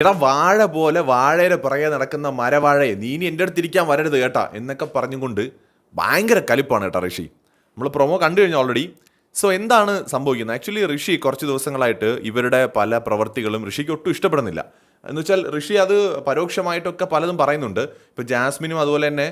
എടാ വാഴ പോലെ വാഴയുടെ പുറകെ നടക്കുന്ന മരവാഴയെ നീ ഇനി എന്റെ അടുത്ത് ഇരിക്കാൻ വരരുത് കേട്ടാ എന്നൊക്കെ പറഞ്ഞുകൊണ്ട് ഭയങ്കര കലിപ്പാണ് കേട്ടോ ഋഷി. നമ്മൾ പ്രൊമോ കണ്ടു കഴിഞ്ഞു ഓൾറെഡി സോ എന്താണ് സംഭവിക്കുന്നത്? ആക്ച്വലി ഋഷി കുറച്ച് ദിവസങ്ങളായിട്ട് ഇവരുടെ പല പ്രവർത്തികളും ഋഷിക്ക് ഒട്ടും ഇഷ്ടപ്പെടുന്നില്ല. എന്ന് വെച്ചാൽ ഋഷി അത് പരോക്ഷമായിട്ടൊക്കെ പലതും പറയുന്നുണ്ട്. ഇപ്പോൾ ജാസ്മിനും അതുപോലെ തന്നെ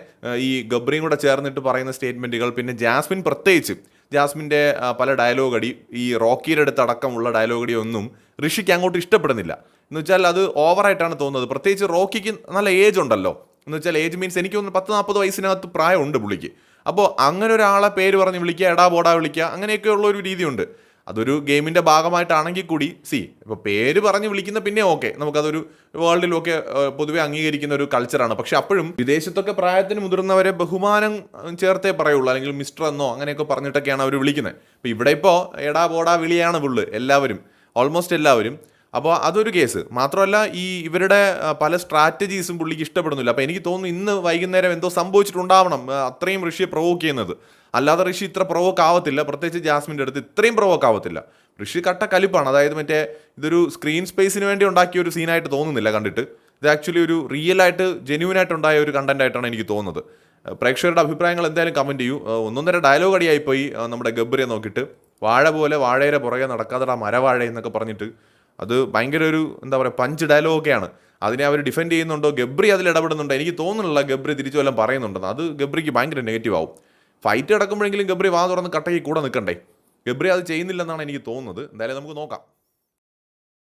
ഈ ഗബ്രിയും കൂടെ ചേർന്നിട്ട് പറയുന്ന സ്റ്റേറ്റ്മെന്റുകൾ പിന്നെ ജാസ്മിൻ പ്രത്യേകിച്ച് ജാസ്മിന്റെ പല ഡയലോഗടി ഈ റോക്കിയുടെ അടുത്തടക്കമുള്ള ഡയലോഗടി ഒന്നും ഋഷിക്ക് അങ്ങോട്ട് ഇഷ്ടപ്പെടുന്നില്ല. എന്ന് വെച്ചാൽ അത് ഓവറായിട്ടാണ് തോന്നുന്നത്. പ്രത്യേകിച്ച് റോക്കിക്ക് നല്ല ഏജ് ഉണ്ടല്ലോ. എന്ന് വെച്ചാൽ ഏജ് മീൻസ് എനിക്ക് തോന്നുന്നു പത്ത് നാൽപ്പത് വയസ്സിനകത്ത് പ്രായമുണ്ട് പുള്ളിക്ക്. അപ്പോൾ അങ്ങനെ ഒരാളെ പേര് പറഞ്ഞ് വിളിക്കുക എടാ ബോടാ വിളിക്കുക അങ്ങനെയൊക്കെയുള്ള ഒരു രീതിയുണ്ട്. അതൊരു ഗെയിമിന്റെ ഭാഗമായിട്ടാണെങ്കിൽ കൂടി സി ഇപ്പോൾ പേര് പറഞ്ഞ് വിളിക്കുന്ന പിന്നെ ഓക്കെ നമുക്കതൊരു വേൾഡിലൊക്കെ പൊതുവെ അംഗീകരിക്കുന്ന ഒരു കൾച്ചറാണ് പക്ഷെ അപ്പോഴും വിദേശത്തൊക്കെ പ്രായത്തിന് മുതിർന്നവരെ ബഹുമാനം ചേർത്തേ പറയുള്ളൂ. അല്ലെങ്കിൽ മിസ്റ്റർ എന്നോ അങ്ങനെയൊക്കെ പറഞ്ഞിട്ടൊക്കെയാണ് അവർ വിളിക്കുന്നത്. ഇപ്പോൾ ഇവിടെ ഇപ്പോൾ എടാ ബോടാ വിളിയാണ് ഫുള്ള് എല്ലാവരും. ഓൾമോസ്റ്റ് എല്ലാവരും. അപ്പോൾ അതൊരു കേസ്. മാത്രമല്ല ഈ ഇവരുടെ പല സ്ട്രാറ്റജീസും പുള്ളിക്ക് ഇഷ്ടപ്പെടുന്നില്ല. അപ്പോൾ എനിക്ക് തോന്നുന്നു ഇന്ന് വൈകുന്നേരം എന്തോ സംഭവിച്ചിട്ടുണ്ടാവണം അത്രയും ഋഷിയെ പ്രൊവോക്ക് ചെയ്യുന്നത്. അല്ലാതെ ഋഷി ഇത്ര പ്രൊവോക്ക് ആവത്തില്ല. പ്രത്യേകിച്ച് ജാസ്മിന്റെ അടുത്ത് ഇത്രയും പ്രൊവോക്ക് ആവത്തില്ല. ഋഷി കട്ട കലിപ്പാണ്. അതായത് മറ്റേ ഇതൊരു സ്ക്രീൻ സ്പേസിന് വേണ്ടി ഉണ്ടാക്കിയ ഒരു സീനായിട്ട് തോന്നുന്നില്ല കണ്ടിട്ട്. ഇത് ആക്ച്വലി ഒരു റിയൽ ആയിട്ട് ജെന്യൂൻ ആയിട്ട് ഉണ്ടായ ഒരു കണ്ടന്റ് ആയിട്ടാണ് എനിക്ക് തോന്നുന്നത്. പ്രേക്ഷകരുടെ അഭിപ്രായങ്ങൾ എന്തായാലും കമന്റ് ചെയ്യൂ. ഒന്നൊന്നര ഡയലോഗ് അടിയായിപ്പോയി പോയി നമ്മുടെ ഗബ്ബറിയെ നോക്കിയിട്ട്. വാഴ പോലെ വാഴയുടെ പുറകെ നടക്കാതെടാ മരവാഴ എന്നൊക്കെ പറഞ്ഞിട്ട് അത് ഭയങ്കര ഒരു എന്താ പറയുക പഞ്ച് ഡയലോഗൊക്കെയാണ് അതിനെ അവർ ഡിഫെൻഡ് ചെയ്യുന്നുണ്ടോ? ഗബ്രി അതിൽ ഇടപെടുന്നുണ്ടോ? എനിക്ക് തോന്നുന്നില്ല ഗബ്രി തിരിച്ചു വല്ലതും പറയുന്നുണ്ടെന്ന്. അത് ഗബ്രിക്ക് ഭയങ്കര നെഗറ്റീവ് ആവും. ഫൈറ്റ് കിടക്കുമ്പോഴെങ്കിലും ഗബ്രി വാ തുറന്ന് കട്ടയ്ക്ക് കൂടെ നിൽക്കണ്ടേ? ഗബ്രി അത് ചെയ്യുന്നില്ലെന്നാണ് എനിക്ക് തോന്നുന്നത്. എന്തായാലും നമുക്ക് നോക്കാം.